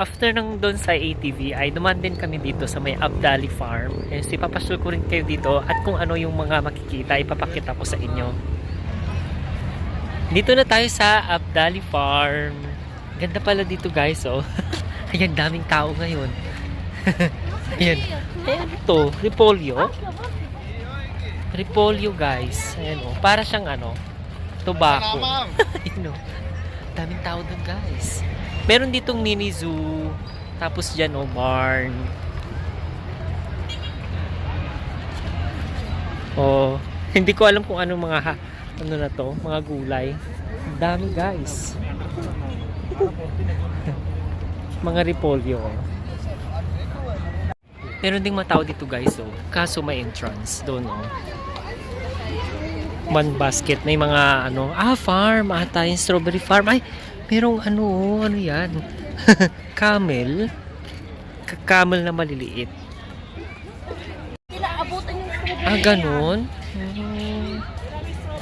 after nang doon sa ATV ay duman din kami dito sa may Abdali Farm. Eh, si papasyal ko rin kayo dito at kung ano yung mga makikita ipapakita ko sa inyo. Dito na tayo sa Abdali Farm. Ganda pala dito guys oh. Ayan, daming tao ngayon. Ayan. Ayan ito, repolyo. Repolyo guys. Ayan oh, para siyang ano, tobacco. Ayun oh. Daming tao doon guys. Meron ditong mini zoo. Tapos dyan oh, barn. Oh, hindi ko alam kung anong mga ano na to, mga gulay. Dami guys. mga repolyo. oh. Meron ding mga tao dito guys oh. Kaso may entrance doon oh. One basket may mga ano, ah farm ata yung strawberry farm. Ay, merong ano, ano yan? camel. Ka- Camel na maliliit. Ah, ganun? Hmm.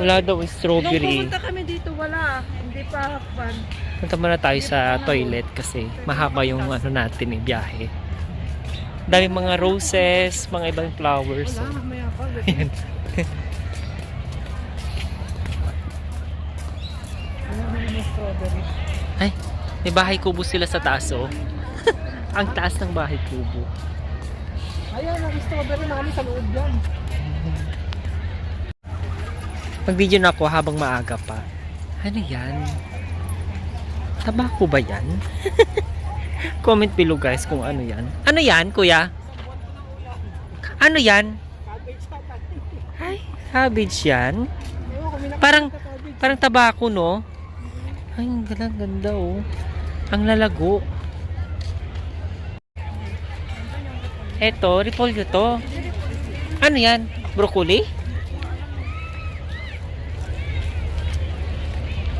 Wala daw yung Nung strawberry. pumunta kami dito, wala. Hindi pa hakpan. Punta muna tayo sa toilet kasi mahaba yung ano natin eh, biyahe. Dami mga roses, mga ibang flowers. Wala, oh. mamaya pa. strawberry. Ay, may bahay kubo sila sa taas oh. Ang taas ng bahay kubo. Ayan, ang strawberry namin sa loob yan. Mag-video na ako habang maaga pa. Ano yan? Tabako ba yan? Comment below guys kung ano yan. Ano yan, kuya? Ano yan? Ay, cabbage yan. Parang-. Parang tabako, no? Ay, ang ganda, ganda, oh. Ang lalago. Eto, repolyo to. Ano yan? Broccoli?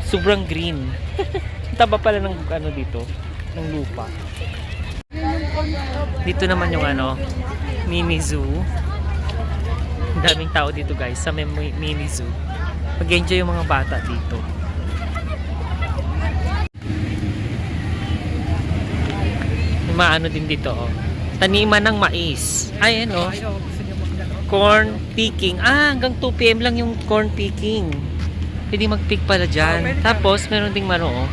Sobrang green. Taba pala ng ano dito, ng lupa. Dito naman yung ano, mini zoo. Ang daming tao dito guys sa mini zoo. Mag-enjoy yung mga bata dito. May mga ano din dito oh. Taniman ng mais. Ay ano, Ayaw, gusto niya magdano. corn picking. Ah, hanggang 2 p.m. lang yung corn picking. Pwede mag-pick pala Oh, dyan. Tapos, meron ding mano, oh.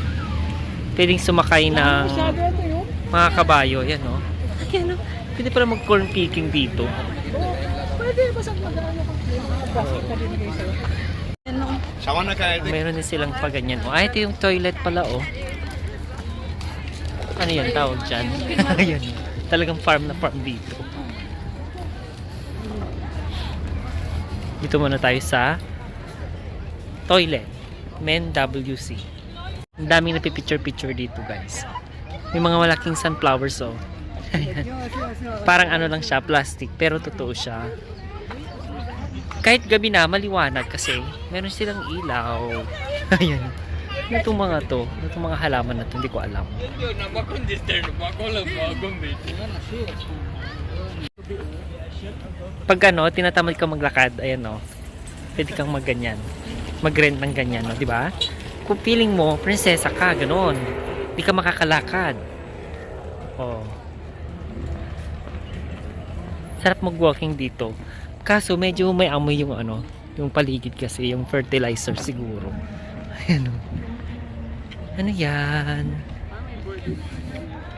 Pwedeng sumakay ng Masyado ano yun? mga kabayo. Yan, oh. Yan, oh. Pwede pala mag-corn picking dito. Pwede. Basta na. Shawana ka Meron din silang paganyan. Oh, ay, ito yung toilet pala, oh. Ano yan tawag dyan? Ayan. Talagang farm na farm dito. Dito muna tayo sa toilet. Men WC. Ang daming napipicture-picture dito, guys. May mga malaking sunflowers, oh. Parang ano lang siya, plastic, pero totoo siya. Kahit gabi na, maliwanag kasi meron silang ilaw. Ayan. Itong mga to, itong mga halaman na to, hindi ko alam. Pag ano, tinatamad ka maglakad, ayan o, pwede kang magganyan. Mag-rent ng ganyan, no, di ba? Kung feeling mo, prinsesa ka, ganon. Hindi ka makakalakad. Oh. Sarap mag-walking dito. Kaso medyo may amoy yung ano, yung paligid kasi, yung fertilizer siguro. Ayan o. Ano yan?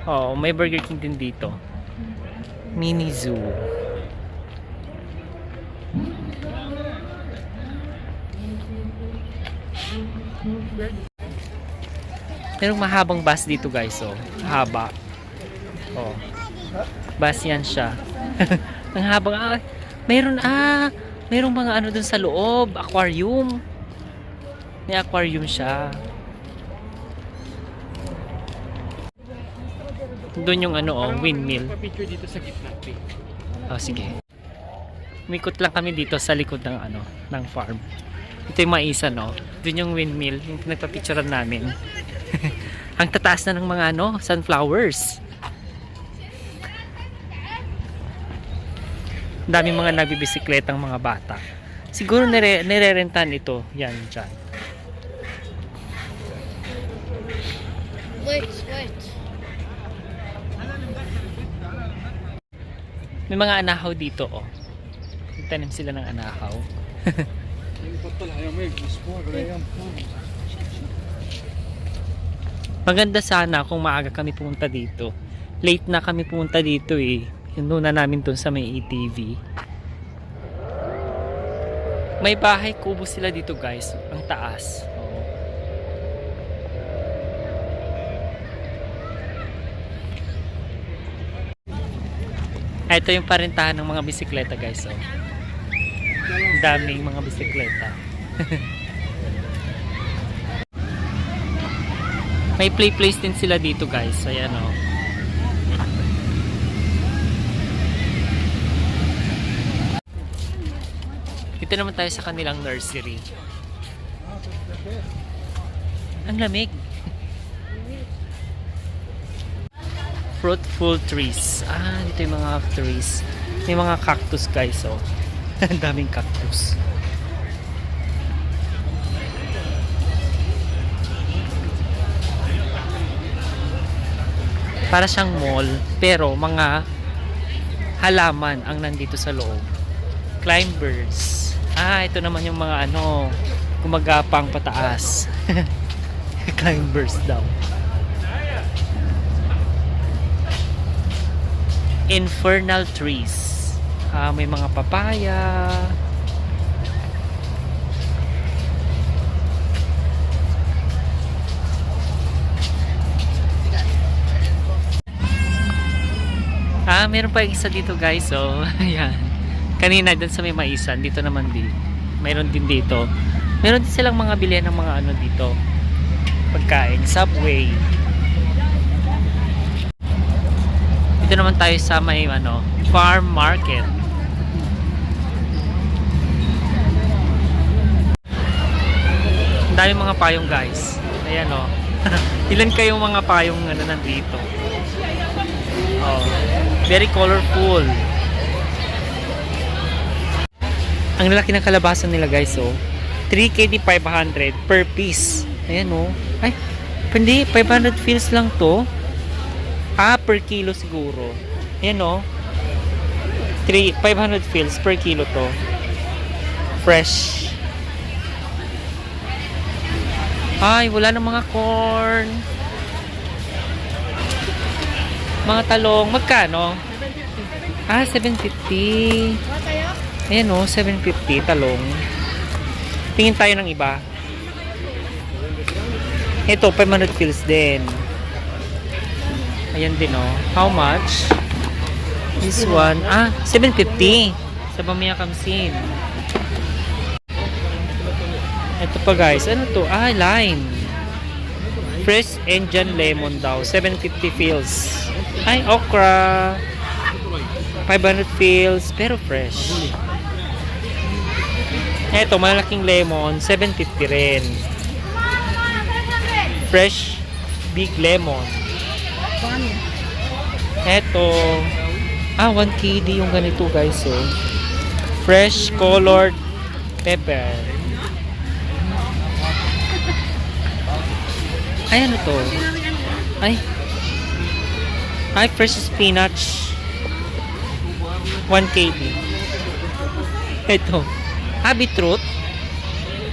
Oo, may Burger King din dito. Mini Zoo. Merong mahabang bus dito guys, oh. Haba. Oh. Bus yan siya. Ang habang, ah, mayroon, ah, mayroong mga ano dun sa loob, aquarium. May aquarium siya. Doon yung ano, oh, windmill. Picture dito sa gitna. Oh, sige. Umikot lang kami dito sa likod ng ano, ng farm. Ito yung maisan, no? Doon yung windmill, yung pinagpapicturean namin. Ang tataas na ng mga ano, sunflowers. Ang daming mga nagbibisikletang mga bata. Siguro nire nire-rentan ito. Yan, dyan. May mga anahaw dito, oh. Tanim sila ng anahaw. Maganda sana kung maaga kami pumunta dito. Late na kami pumunta dito eh. Hinuna namin dun sa may ATV. May bahay kubo sila dito guys. Ang taas. Oo. Ah, Ito yung parintahan ng mga bisikleta guys. Oh. Ang daming mga bisikleta. May play place din sila dito guys. Ayan oh. Dito naman tayo sa kanilang nursery. Ang lamig. Fruitful trees. Ah, dito yung mga trees. May mga cactus guys, oh. Ang daming cactus. Para siyang mall, pero mga halaman ang nandito sa loob. Climbers. Ah, ito naman yung mga ano, gumagapang pataas. Climbers daw. Infernal trees. Ah, may mga papaya. Ah, meron pa isa dito guys. So, ayan. Kanina dun sa may maisan, dito naman din. Mayroon din dito. Meron din silang mga bilihan ng mga ano dito. Pagkain, Subway. Dito naman tayo sa may ano, farm market. Ang dami mga payong guys. Ayan o. Ilan kayong mga payong ano nandito? Oh, very colorful. Ang lalaki ng kalabasan nila guys oh. 3 KD 500 per piece. Ayan oh. Ay, hindi 500 feels lang to. Ah, per kilo siguro. Ayan. 3 500 feels per kilo to. Fresh. Ay, wala ng mga corn. Mga talong, magkano? Ah, 750. Ayan o, 750 talong. Tingin tayo ng iba. Ito, 500 pills din. Ayan din o. How much? This one, ah, 750. Sa Bamia Kamsin. Ito pa guys, ano to? Ah, lime. Fresh Indian lemon daw. 750 pills. Ay, okra. 500 pills, pero fresh. Eto, malaking lemon, 750 rin. Fresh, big lemon. Eto, ah, 1 KD yung ganito guys, oh. Fresh colored pepper. Ay, ano to? Ay, ay, fresh spinach. 1 KD. Ito. Ah, beetroot.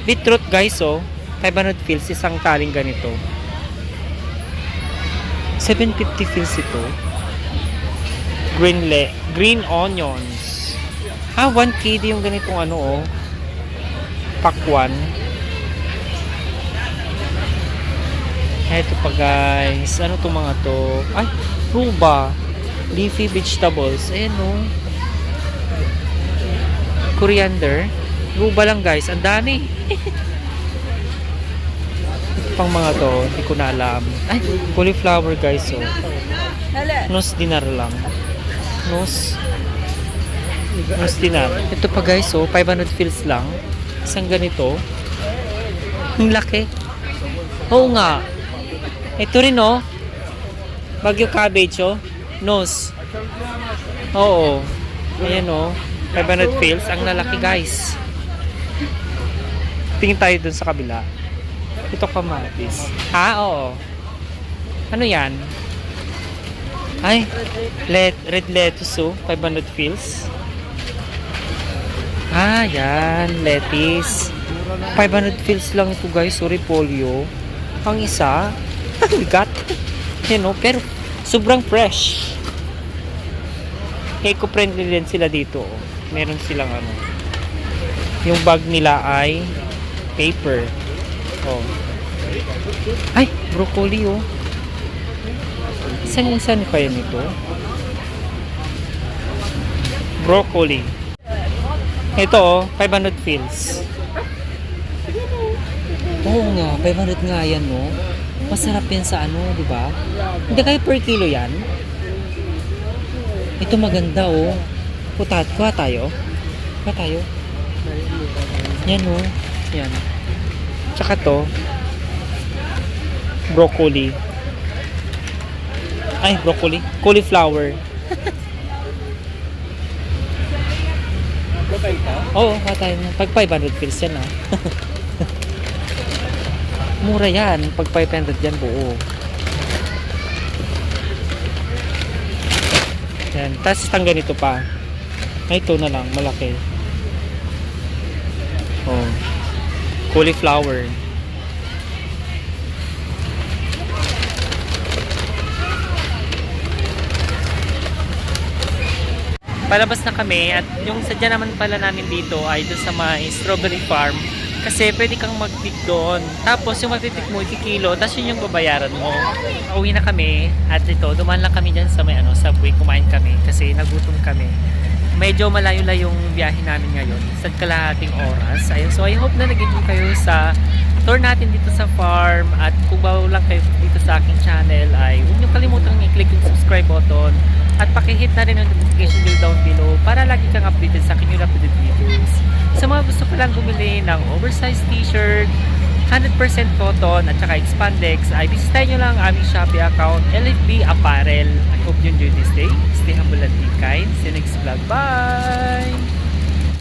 Beetroot, guys, oh. 500 fils, isang taling ganito. 750 fils ito. Green le green onions. Ah, 1 KD yung ganitong ano, oh. Pakwan. Eto pa guys. Ano to mga to? Ay, ruba. Leafy vegetables. Ayan o. Coriander. Ruba lang guys. Ang dami. Pang mga to. Hindi ko na alam. Ay, cauliflower guys oh. Nos dinar lang. Nos. Nos dinar. Ito pa guys oh. 500 fils lang. Isang ganito. Ang laki. Oo nga. Ito rin oh. Bagyo cabbage oh. Nose. Oo. Ayan oh. 500 pills. Ang lalaki guys. Tingin tayo dun sa kabila. Ito kamatis. Ha? Oo. Ano yan? Ay, let, red lettuce oh, 500 fils. Ah, yan, lettuce. 500 fils lang ito guys, sorry polio. Ang isa, bigat. Yan oh, pero sobrang fresh. Eco-friendly din sila dito. Oh. Meron silang ano. Yung bag nila ay paper. Oh. Ay, broccoli oh. Saan saan kaya nito? Broccoli. Ito oh, 500 fils. Oo nga, 500 nga yan no. Masarap yan sa ano, di ba? Hindi kayo per kilo yan? Ito maganda oh. Putat, kuha tayo. Kuha tayo. Yan oh. Yan. Tsaka to. Broccoli. Ay, broccoli. Cauliflower. Bakay ka? Oo, kuha tayo. Pag 500 pills yan ah. Mura yan. Pag 500 yan buo. Yan. Tapos isang ganito pa. Ay, ito na lang. Malaki. Oh. Cauliflower. palabas na kami at yung sadya naman pala namin dito ay doon sa may strawberry farm. Kasi pwede kang mag-pick doon. Tapos yung mag-pick mo kilo tapos yun yung babayaran mo. Uwi na kami at ito dumaan lang kami dyan sa may ano subway. Kumain kami kasi nagutom kami medyo malayo-layo yung biyahe namin ngayon sa kalahating oras ayun so I hope na nag-enjoy kayo sa tour natin dito sa farm at kung bago lang kayo dito sa aking channel ay huwag niyo kalimutang i-click yung subscribe button at pakihit na rin ang notification bell down below para lagi kang updated sa aking new uploaded videos. Sa mga gusto pa lang bumili ng oversized t-shirt, 100% cotton at saka expandex ay bisitahin nyo lang ang aming Shopee account LFB Apparel. I hope you enjoy this day. Stay humble and be kind. See you next vlog. Bye!